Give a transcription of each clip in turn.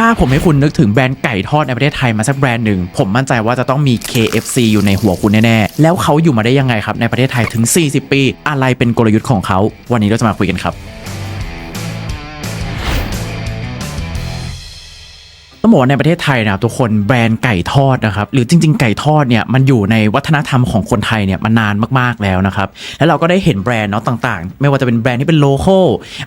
ถ้าผมให้คุณนึกถึงแบรนด์ไก่ทอดในประเทศไทยมาสักแบรนด์หนึ่ง ผมมั่นใจว่าจะต้องมี KFC อยู่ในหัวคุณแน่ๆ แล้วเขาอยู่มาได้ยังไงครับในประเทศไทยถึง 40 ปี อะไรเป็นกลยุทธ์ของเขา วันนี้เราจะมาคุยกันครับ ต้องบอกว่าในประเทศไทยนะครับทุกคนแบรนด์ไก่ทอดนะครับหรือจริง ๆ ไก่ทอดเนี่ยมันอยู่ในวัฒนธรรมของคนไทยเนี่ยมานานมากๆแล้วนะครับแล้วเราก็ได้เห็นแบรนด์เนาะต่างๆ ไม่ว่าจะเป็นแบรนด์ที่เป็นโลโก้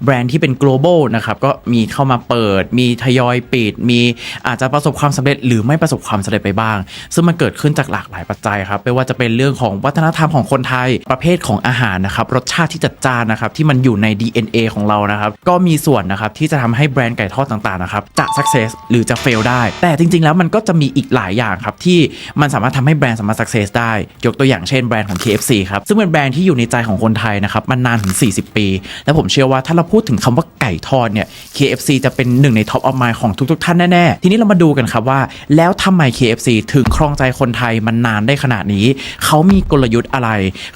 แบรนด์ที่เป็น global นะครับก็มีเข้ามาเปิด มีทยอยปิด มีอาจจะประสบความสำเร็จหรือไม่ประสบความสำเร็จไปบ้าง ซึ่งมันเกิดขึ้นจากหลากหลายปัจจัยครับไม่ว่าจะเป็นเรื่องของวัฒนธรรมของคนไทยประเภทของอาหารนะครับรสชาติที่จัดจ้านนะครับที่มันอยู่ใน DNA ของเรานะครับก็มีส่วนนะครับที่จะทำให้แบรนด์ไก่ทอดต่างๆนะครับจะ success หรือจะ f fail ได้ แต่จริง ๆ แล้วมันก็จะมีอีกหลายอย่างครับ ที่มันสามารถทำให้แบรนด์สามารถ success ได้ ยกตัวอย่างเช่นแบรนด์ของ KFC ครับซึ่งเป็นแบรนด์ที่อยู่ในใจของคนไทยนะครับมันนานถึง 40 ปี และผมเชื่อว่าถ้าเราพูดถึงคำว่าไก่ทอดเนี่ย KFC จะเป็นหนึ่งใน top of mind ของทุก ๆ ท่านแน่ๆทีนี้เรามาดูกันครับว่า แล้วทำไม KFC ถึงครองใจคนไทยมันนานได้ขนาดนี้ เขามีกลยุทธ์อะไร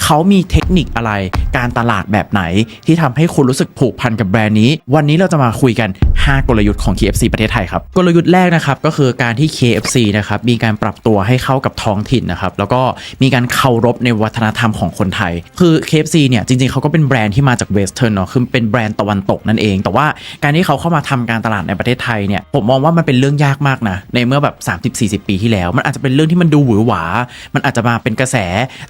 เขามีเทคนิคอะไร การตลาดแบบไหน ที่ทำให้คุณรู้สึกผูกพันกับแบรนด์นี้ วันนี้เราจะมาคุยกัน 5 กลยุทธ์ของ KFC ประเทศไทยครับ กลยุทธ์แรกนะครับก็คือการที่ KFC นะครับมีการปรับตัวให้เข้ากับท้องถิ่นนะครับแล้วก็มีการเคารพในวัฒนธรรมของคนไทย คือ KFC เนี่ยจริงๆเขาก็เป็นแบรนด์ที่มาจากเวสเทิร์นเนาะคือเป็นแบรนด์ตะวันตกนั่นเอง แต่ว่าการที่เขาเข้ามาทำการตลาดในประเทศไทยเนี่ยผมมองว่ามันเป็นเรื่องยากมากนะในเมื่อแบบ30-40 ปีที่แล้ว มันอาจจะเป็นเรื่องที่มันดูหวือหวา มันอาจจะมาเป็นกระแส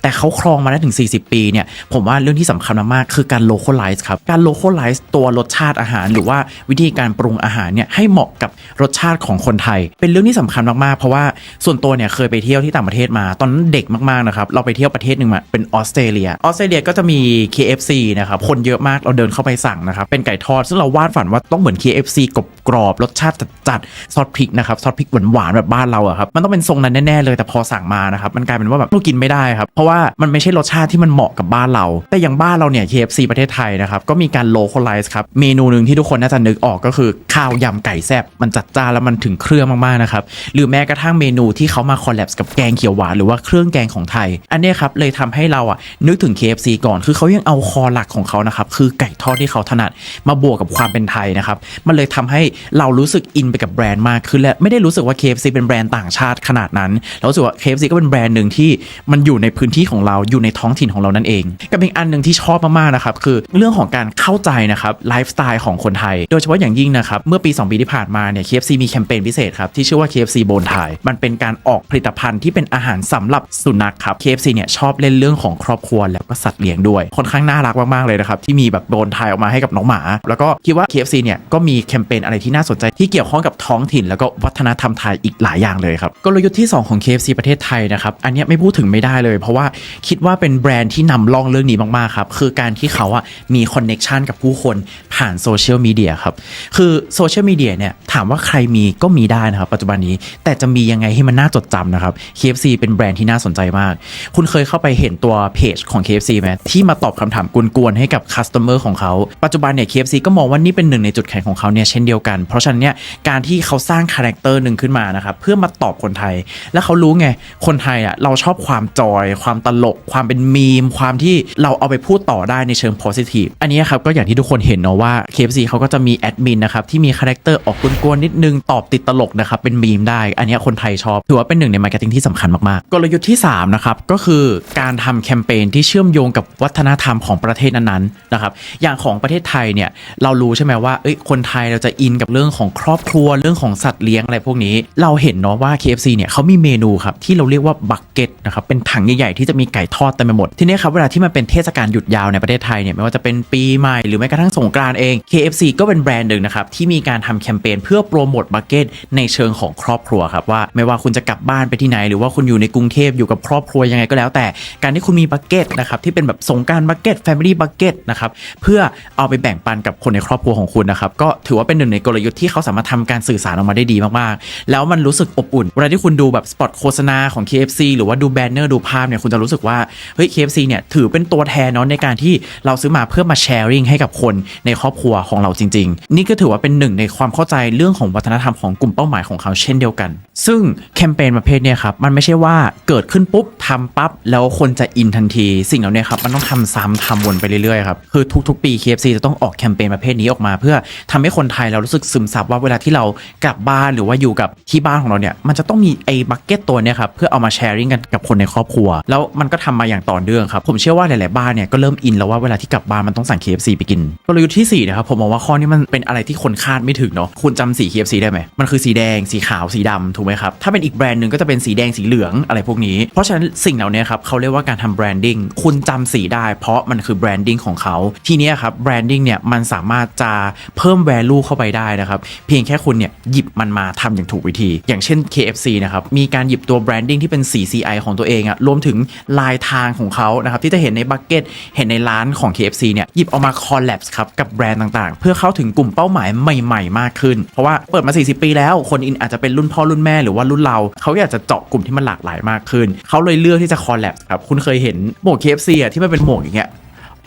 แต่เขาครองมาได้ถึง 40 ปีเนี่ยผมว่าเรื่องที่สำคัญมากๆคือการ localize ครับ การ localize ตัวรสชาติอาหาร หรือว่าวิธีการปรุงอาหารเนี่ยให้เหมาะกับรสชาติของคนไทย เป็นเรื่องที่สำคัญมากๆ เพราะว่าส่วนตัวเนี่ยเคยไปเที่ยวที่ต่างประเทศมา ตอนนั้นเด็กมากๆนะครับเราไปเที่ยวประเทศหนึ่งมาเป็นออสเตรเลียออสเตรเลียก็จะมี KFC นะครับคนเยอะมากเราเดินเข้าไปสั่งนะครับเป็นไก่ทอดซึ่งเราวาดฝันว่าต้องเหมือน KFC กบกรอบรสชาติจัดๆซอสพริกนะครับซอสพริกหวานๆแบบบ้านเราอะครับมันต้องเป็นทรงนั้นแน่ๆเลยแต่พอสั่งมานะครับมันกลายเป็นว่าแบบเรากินไม่ได้ครับเพราะว่ามันไม่ใช่รสชาติที่มันเหมาะกับบ้านเรา แต่อย่างบ้านเราเนี่ย KFC ประเทศไทยนะครับก็มีการ localize ครับเมนูหนึ่งที่ทุกคนน่าจะนึกออกก็คือข้าวยำไก่แซ่บมันจัดจ้านแล้วมันถึงเครื่องมากๆนะครับหรือแม้กระทั่งเมนูที่เขามาคอลแลบกับแกงเขียวหวานหรือว่าเครื่องแกงของไทย อันนี้ครับเลยทำให้เราอะนึกถึง KFC ก่อนคือเขายังเอาคอหลักของเขานะครับคือไก่ทอดที่เขาถนัดมาบวกกับความเป็นไทยนะครับมันเลยทำให้เรารู้สึกอินไปกับแบรนด์มากขึ้นและไม่ได้รู้สึกว่า KFC เป็นแบรนด์ต่างชาติขนาดนั้นเรารู้สึกว่า KFC ก็เป็นแบรนด์หนึ่งที่มันอยู่ในพื้นที่ของเราอยู่ในท้องถิ่นของเรานั่นเองกับอีกอันหนึ่งที่ชอบมากๆนะครับคือเรื่องของการเข้าใจนะครับไลฟ์สไตล์ของคนไทย โดยเฉพาะอย่างยิ่งนะครับเมื่อปี 2 ปีที่ผ่านมาเนี่ย KFC มีแคมเปญพิเศษครับที่ชื่อว่า KFC โบนไทยมันเป็นการออกผลิตภัณฑ์ที่เป็นอาหารสำหรับสุนัขครับ KFC เนี่ยชอบเล่นเรื่องของครอบครัวแล้วก็สัตว์เลี้ยงด้วยค่อนข้างน่ารักมากๆเลยนะครับที่มีแบบโบนไทยออกมาให้กับน้องหมา แล้วก็คิดว่า KFC เนี่ยก็มีแคมเปญอะไรที่น่าสนใจที่เกี่ยวข้องกับท้องถิ่น แล้วก็วัฒนธรรมไทยอีกหลายอย่างเลยครับกลยุทธ์ที่ 2 ของ KFC ประเทศไทยนะครับอันนี้ไม่พูดถึงไม่ได้เลย เพราะว่าคิดว่าเป็นแบรนด์ที่นำล่องเรื่องนี้มากๆครับคือการที่เขาอะมีคอนเน็ชันกับผู้คนผ่านโซเชียลมีเดียครับคือโซเชียลมีเดียเนี่ยถามว่าใครมีก็มีได้นะครับปัจจุบันนี้แต่จะมียังไงให้มันน่าจดจำนะครับ KFC เป็นแบรนด์ที่น่าสนใจมาก คุณเคยเข้าไปเห็นตัวเพจของ KFC ไหมที่มาตอบคำถามกวนๆให้กับคัสเตอร์ของเขาปัจจุบันเนี่ย KFC ก็มองว่านี่เป็นหนึ่งในจุดแข็งของเขาเนี่ยเช่นเดียวกันเพราะฉะนั้นเนี่ยการที่เขาสร้างคาแรคเตอร์หนึ่งขึ้นมานะครับเพื่อมาตอบคนไทย แล้วเขารู้ไงคนไทยอะเราชอบความจอย ความตลก ความเป็นมีม ความที่เราเอาไปพูดต่อได้ในเชิง positive อันนี้ครับก็อย่างที่ทุกคนเห็นเนาะว่า KFC เขาก็จะมีแอดมินนะครับที่มีคาแรคเตอร์ออกกวนๆนิดนึงตอบติดตลกนะครับเป็นมีมได้ อันนี้คนไทยชอบถือว่าเป็นหนึ่งในมาร์เก็ตติ้งที่สำคัญมากๆกลยุทธ์ที่3นะครับก็คือการทำแคมเปญที่เชื่อมโยงกับวัฒนธรรมของประเทศนั้นๆนะครับอย่างของประเทศไทยเนี่ยเรารู้ใช่ไหมว่าเอ้ยคนไทยเราจะอินกับเรื่องของครอบครัวเรื่องของสัตว์เลี้ยงอะไรพวกนี้ เราเห็นเนาะว่า KFC เนี่ยเขามีเมนูครับที่เราเรียกว่าบักเก็ตนะครับเป็นถังใหญ่ๆที่จะมีไก่ทอดเต็มไปหมดทีนี้ครับเวลาที่มันเป็นเทศกาลหยุดยาวในประเทศไทยเนี่ยไม่ว่าจะเป็นปีใหม่หรือแม้กระทั่งสงกรานต์เอง KFC ก็เป็นแบรนด์หนึ่งนะครับที่มีการทำแคมเปญเพื่อโปรโมทบักเก็ตในเชิงของครอบครัวครับว่าไม่ว่าคุณจะกลับบ้านไปที่ไหน หรือว่าคุณอยู่ในกรุงเทพอยู่กับครอบครัวยังไงก็แล้ว แต่การที่คุณมีบักเก็ตนะครับที่เป็นแบบสงกรารบักเก็ตแฟมิลี่บักเก็ตนะครับเพื่อเอาไปแบ่งปันกับคนในครอบครัวของคุณนะครับก็ ถือว่าเป็นหนึ่งในกลยุทธ์ที่เขาสามารถทำการสื่อสารออกมาได้ดีมากๆ แล้วมันรู้สึกอบอุ่น เวลาที่คุณดูแบบสปอตโฆษณาของ KFC หรือว่าดูแบนเนอร์ดูภาพเนี่ยคุณจะรู้สึกว่าเฮ้ย KFC เนี่ยถือเป็นตัวแทนเนาะในการที่เราซื้อมาเพื่อมาแชร์ริงให้กับคนในครอบครัวของเราจริง ๆ นี่ก็ถือว่าเป็นหนึ่งในความเข้าใจเรื่องของวัฒนธรรมของกลุ่มเป้าหมายของเขาเช่นเดียวกัน ซึ่งแคมเปญประเภทเนี่ยครับมันไม่ใช่ว่าเกิดขึ้นปุ๊บทำปั๊บแล้วคนจะอินทันที สิ่งเหล่านี้ครับมันต้องทำซ้ำทำวนไปเรื่อยๆครับคือทุกๆ ปี KFC จะต้องออกแคมเปญประเภทนี้ออกมา เพื่อทำให้คนไทยเรารู้สึกซึมซับว่าเวลาที่เรากลับบ้านหรือว่าอยู่กับที่บ้านของเราเนี่ยมันจะต้องมีไอ้บักเก็ตตัวเนี้ยครับเพื่อเอามาแชร์ริ่งกันกับคนในครอบครัว แล้วมันก็ทำมาอย่างต่อเนื่องครับผมเชื่อว่าหลายๆบ้านเนี่ยก็เริ่มอินแล้วว่าเวลาที่กลับบ้านมันต้องสั่ง KFC ไปกินกลยุทธ์ที่สี่นะครับผมมองว่าข้อนี้มันเป็นอะไรที่คนคาดไม่ถึงเนาะคุณจำสี KFC ได้ไหมมันคือสีแดงสีขาวสีดำถูกไหมครับถ้าเป็นอีกแบรนด์หนึ่งก็จะเป็นสีแดงสีเหลืองอะไรพวกนี้ เพราะฉะนั้นสิ่งเหล่านี้ครับเขาเรียกว่าการทำแบรนดิ้งคุณจำสีได้ เพราะมันคือแบรนดิ้งของเขาทีนี้ครับแบรนดิ้งเนี่ยมันสามารถจะเพิ่ม value เข้าไปได้นะครับ เพียงแค่คุณเนี่ยหยิบมันมาทำอย่างถูกวิธี อย่างเช่น KFC นะครับมีการหยิบตัวแบรนดิ้งที่เป็นสี CI ของตัวเองอะรวมถึงลายทางของเขานะครับที่จะเห็นในบักเก็ตเห็นในร้านของ KFC เนี่ยหยิบเอามาคอลแลบครับกับแบรนด์ต่างๆ เพื่อเข้าถึงกลุ่มเป้าหมายใหม่ ๆ มากขึ้น เพราะว่าเปิดมา 40 ปีแล้วคนอินอาจจะเป็นรุ่นพ่อรุ่นแม่หรือว่ารุ่นเรา เขาอยากจะเจาะกลุ่มที่มันหลากหลายมากขึ้น เขาเลยเลือกที่จะคอลแลบครับคุณเคยเห็นหมวก KFC อะที่มันเป็นหมวกอย่างเงี้ย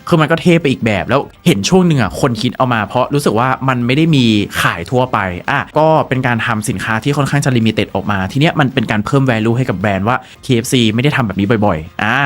คือมันก็เท่ไปอีกแบบแล้วเห็นช่วงหนึ่งอะคนคิดเอามาเพราะรู้สึกว่ามันไม่ได้มีขายทั่วไปอะก็เป็นการทำสินค้าที่ค่อนข้างจะลิมิเต็ดออกมา ทีเนี้ยมันเป็นการเพิ่ม value ให้กับแบรนด์ว่า KFC ไม่ได้ทำแบบนี้บ่อยๆอ่า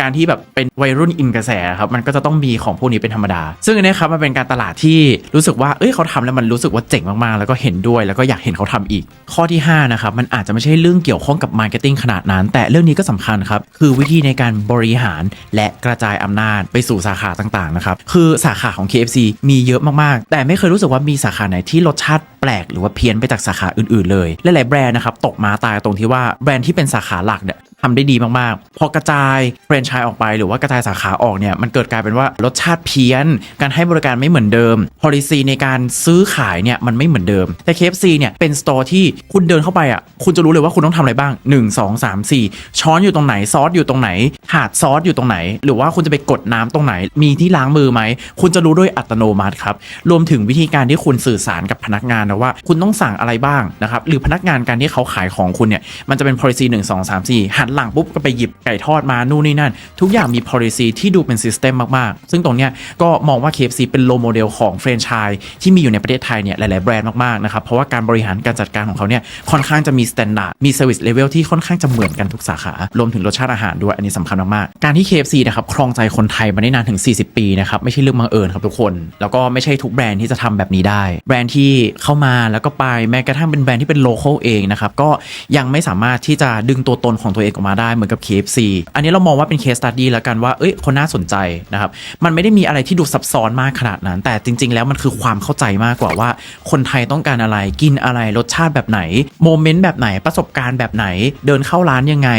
การที่แบบเป็นวัยรุ่นอินกระแสครับมันก็จะต้องมีของพวกนี้เป็นธรรมดา ซึ่งอันนี้ครับมันเป็นการตลาดที่รู้สึกว่าเอ้ยเขาทำแล้วมันรู้สึกว่าเจ๋งมากๆ แล้วก็เห็นด้วยแล้วก็อยากเห็นเขาทำอีก ข้อที่ห้านะครับมันอาจจะไม่ใช่เรื่องเกี่ยวข้องกับมาร์เก็ตติ้งขนาดนั้น แต่เรื่องนี้ก็สำคัญครับคือวิธีในการบริหารและกระจายอำนาจไปสู่สาขาต่างๆนะครับคือสาขาของ KFC มีเยอะมากๆ แต่ไม่เคยรู้สึกว่ามีสาขาไหนที่รสชาติแปลกหรือว่าเพี้ยนไปจากสาขาอื่นๆเลย หลายๆแบรนด์นะครับตกมาตายตรงที่ว่าแบรนด์ที่เป็นสาขาหลักเนี่ย ทำได้ดีมากๆ พอกระจายแฟรนไชส์ออกไปหรือว่ากระจายสาขาออกเนี่ยมันเกิดกลายเป็นว่ารสชาติเพี้ยน การให้บริการไม่เหมือนเดิม policy ในการซื้อขายเนี่ยมันไม่เหมือนเดิม แต่ KFC เนี่ยเป็นสตอร์ที่คุณเดินเข้าไปอะคุณจะรู้เลยว่าคุณต้องทำอะไรบ้าง 1 2 3 4 ช้อนอยู่ตรงไหนซอสอยู่ตรงไหน ถาดซอสอยู่ตรงไหน หรือว่าคุณจะไปกดน้ำตรงไหน มีที่ล้างมือไหม คุณจะรู้ด้วยอัตโนมัติครับ รวมถึงวิธีการที่คุณสื่อสารกับพนักงานนะว่า คุณต้องสั่งอะไรบ้างนะครับหรือพนักงานการที่เขาขายของคุณเนี่ยมันจะเป็น policy 1 2 3 4หันหลังปุ๊บก็ไปหยิบไก่ทอดมานู่นนี่นั่น ทุกอย่างมี policy ที่ดูเป็น system มาก ๆ ซึ่งตรงเนี้ยก็มองว่า KFC เป็นโลโมเดลของแฟรนไชส์ที่มีอยู่ในประเทศไทยเนี่ยหลาย ๆ แบรนด์มาก ๆ นะครับ เพราะว่าการบริหารการจัดการของเขาเนี่ยค่อนข้างจะมี standard มี service level ที่ค่อนข้างจะเหมือนกันทุกสาขารวมถึงรสชาติอาหารด้วยอันนี้สำคัญมากๆการที่ KFC นะครับครองใจคนไทยมาได้นานถึง 40 ปีนะครับไม่ใช่เรื่องบังเอิญครับทุกคน แล้วก็ไม่ใช่ทุกแบรนด์ที่จะทำแบบนี้ได้ แบรนด์ที่เข้ามาแล้วก็ไปแม้กระทั่งเป็นแบรนด์ที่เป็นโลเคอลเองนะครับก็ยังไม่สามารถที่จะดึงตัวตนของตัวเองออกมาได้เหมือนกับ KFC อันนี้เรามองว่าเป็น case study แล้วกันว่าเอ้ยคนน่าสนใจนะครับมันไม่ได้มีอะไรที่ดูซับซ้อนมากขนาดนั้น แต่จริง ๆ แล้วมันคือความเข้าใจมากกว่าว่า คนไทยต้องการอะไรกินอะไรรสชาติแบบไหนโมเมนต์แบบไหนประสบการณ์แบบไหน เดินเข้าร้านยังไง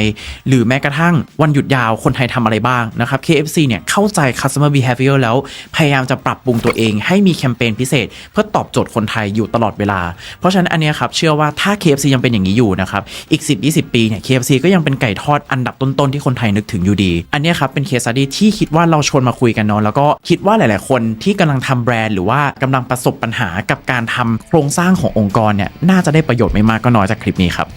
หรือแม้กระทั่งวันหยุดยาวคนไทยทำอะไรบ้างนะครับ KFC เนี่ยเข้าใจ customer behavior แล้วพยายามจะปรับปรุงตัวเอง ให้มีแคมเปญพิเศษ เพื่อตอบโจทย์คนไทยอยู่ตลอดเวลา เพราะฉะนั้นอันเนี้ยครับเชื่อว่าถ้า KFC ยังเป็นอย่างนี้อยู่นะครับอีก 10-20 ปีเนี่ย KFC ก็ยังเป็นไก่ทอดอันดับต้นๆที่คนไทยนึกถึงอยู่ดี อันนี้ครับเป็นเคสสตี้ที่คิดว่าเราชวนมาคุยกันเนาะแล้วก็คิดว่าหลาย ๆ คนที่กำลังทำแบรนด์หรือว่ากำลังประสบปัญหากับการทำโครงสร้างขององค์กรเนี่ยน่าจะได้ประโยชน์ไม่มากก็น้อยจากคลิปนี้ครับ